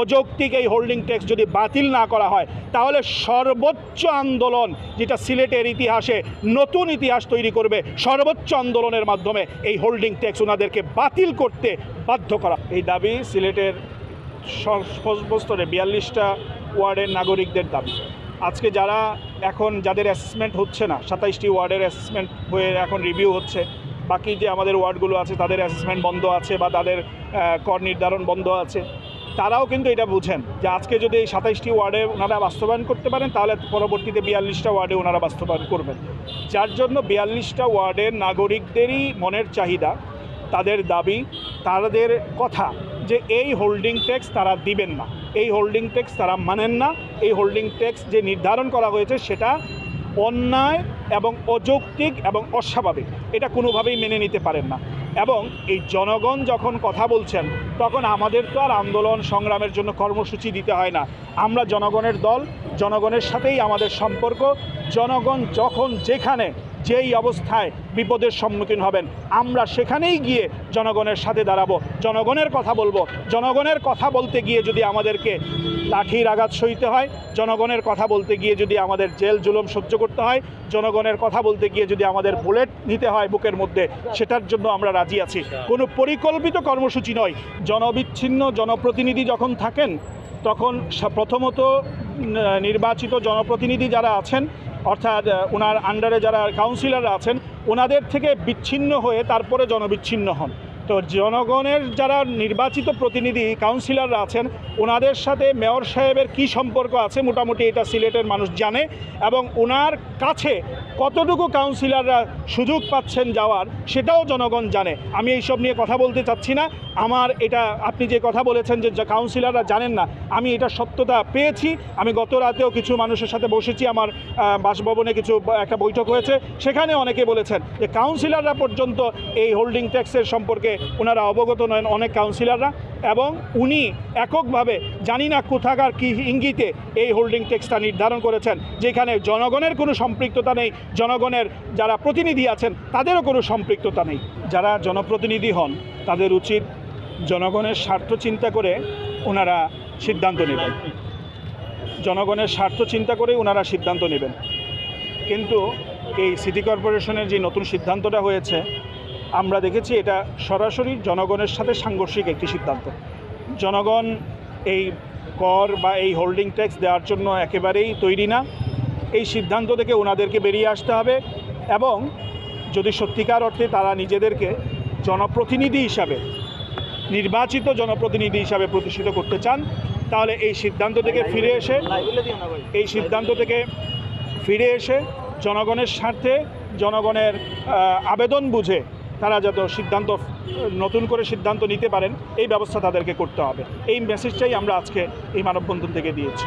অযৌক্তিক এই holding tax যদি বাতিল না করা হয়, তাহলে সর্বোচ্চ আন্দোলন, যেটা সিলেটের ইতিহাসে নতুন ইতিহাস তৈরি করবে, সর্বোচ্চ আন্দোলনের মাধ্যমে এই হোল্ডিং ট্যাক্স ওনাদেরকে বাতিল করতে বাধ্য করা। এই দাবি সিলেটের সর্বস্তরে বিয়াল্লিশটা ওয়ার্ডের নাগরিকদের দাবি। আজকে যারা এখন যাদের অ্যাসেসমেন্ট হচ্ছে না, সাতাইশটি ওয়ার্ডের অ্যাসেসমেন্ট হয়ে এখন রিভিউ হচ্ছে, বাকি যে আমাদের ওয়ার্ডগুলো আছে তাদের অ্যাসেসমেন্ট বন্ধ আছে বা তাদের কর নির্ধারণ বন্ধ আছে তারাও কিন্তু এটা বুঝেন যে আজকে যদি এই সাতাইশটি ওয়ার্ডে ওনারা বাস্তবায়ন করতে পারেন, তাহলে পরবর্তীতে বিয়াল্লিশটা ওয়ার্ডে ওনারা বাস্তবায়ন করবেন। যার জন্য বিয়াল্লিশটা ওয়ার্ডের নাগরিকদেরই মনের চাহিদা, তাদের দাবি, তাদের কথা যে এই হোল্ডিং ট্যাক্স তারা দিবেন না। এই হোল্ডিং ট্যাক্স তারা মানেন না। এই হোল্ডিং ট্যাক্স যে নির্ধারণ করা হয়েছে সেটা অন্যায় এবং অযৌক্তিক এবং অস্বাভাবিক। এটা কোনোভাবেই মেনে নিতে পারেন না। এবং এই জনগণ যখন কথা বলছেন, তখন আমাদের তো আর আন্দোলন সংগ্রামের জন্য কর্মসূচি দিতে হয় না। আমরা জনগণের দল, জনগণের সাথেই আমাদের সম্পর্ক। জনগণ যখন যেখানে যেই অবস্থায় বিপদের সম্মুখীন হবেন, আমরা সেখানেই গিয়ে জনগণের সাথে দাঁড়াবো। জনগণের কথা বলব। জনগণের কথা বলতে গিয়ে যদি আমাদেরকে লাঠির আঘাত সইতে হয়, জনগণের কথা বলতে গিয়ে যদি আমাদের জেল জুলুম সহ্য করতে হয়, জনগণের কথা বলতে গিয়ে যদি আমাদের বুলেট নিতে হয় বুকের মধ্যে, সেটার জন্য আমরা রাজি আছি। কোনো পরিকল্পিত কর্মসূচি নয়। জনবিচ্ছিন্ন জনপ্রতিনিধি যখন থাকেন, তখন প্রথমত নির্বাচিত জনপ্রতিনিধি যারা আছেন অর্থাৎ ওনার আন্ডারে যারা কাউন্সিলররা আছেন ওনাদের থেকে বিচ্ছিন্ন হয়ে তারপরে জনবিচ্ছিন্ন হন। তো জনগণের যারা নির্বাচিত প্রতিনিধি, কাউন্সিলররা আছেন, ওনাদের সাথে মেয়র সাহেবের কি সম্পর্ক আছে? মোটামুটি এটা সিলেটের মানুষ জানে এবং ওনার কাছে কতটুকু কাউন্সিলররা সুযোগ পাচ্ছেন যাওয়ার সেটাও জনগণ জানে। আমি এইসব নিয়ে কথা বলতে চাচ্ছি না। আমার এটা, আপনি যে কথা বলেছেন যে কাউন্সিলররা জানেন না, আমি এটা সত্যতা পেয়েছি। আমি গত রাতেও কিছু মানুষের সাথে বসেছি, আমার বাসভবনে কিছু, একটা বৈঠক হয়েছে। সেখানে অনেকে বলেছেন যে কাউন্সিলররা পর্যন্ত এই হোল্ডিং ট্যাক্সের সম্পর্কে ওনারা অবগত নয় অনেক কাউন্সিলররা এবং উনি এককভাবে জানি না কোথাকার কি ইঙ্গিতে এই হোল্ডিং ট্যাক্সটা নির্ধারণ করেছেন, যেখানে জনগণের কোনো সম্পৃক্ততা নেই, জনগণের যারা প্রতিনিধি আছেন তাদেরও কোনো সম্পৃক্ততা নেই। যারা জনপ্রতিনিধি হন, তাদের উচিত জনগণের স্বার্থ চিন্তা করে ওনারা সিদ্ধান্ত নেবেন। জনগণের স্বার্থ চিন্তা করে ওনারা সিদ্ধান্ত নেবেন। কিন্তু এই সিটি কর্পোরেশনের যে নতুন সিদ্ধান্তটা হয়েছে আমরা দেখেছি এটা সরাসরি জনগণের সাথে সাংঘর্ষিক একটি সিদ্ধান্ত। জনগণ এই কর বা এই হোল্ডিং ট্যাক্স দেওয়ার জন্য একেবারেই তৈরি না। এই সিদ্ধান্ত থেকে ওনাদেরকে বেরিয়ে আসতে হবে এবং যদি সত্যিকার অর্থে তারা নিজেদেরকে জনপ্রতিনিধি হিসাবে, নির্বাচিত জনপ্রতিনিধি হিসাবে প্রতিষ্ঠিত করতে চান, তাহলে এই সিদ্ধান্ত থেকে ফিরে এসে, এই সিদ্ধান্ত থেকে ফিরে এসে জনগণের স্বার্থে জনগণের আবেদন বুঝে তারা যত সিদ্ধান্ত, নতুন করে সিদ্ধান্ত নিতে পারেন, এই ব্যবস্থা তাদেরকে করতে হবে। এই মেসেজটাই আমরা আজকে এই মানববন্ধন থেকে দিয়েছি।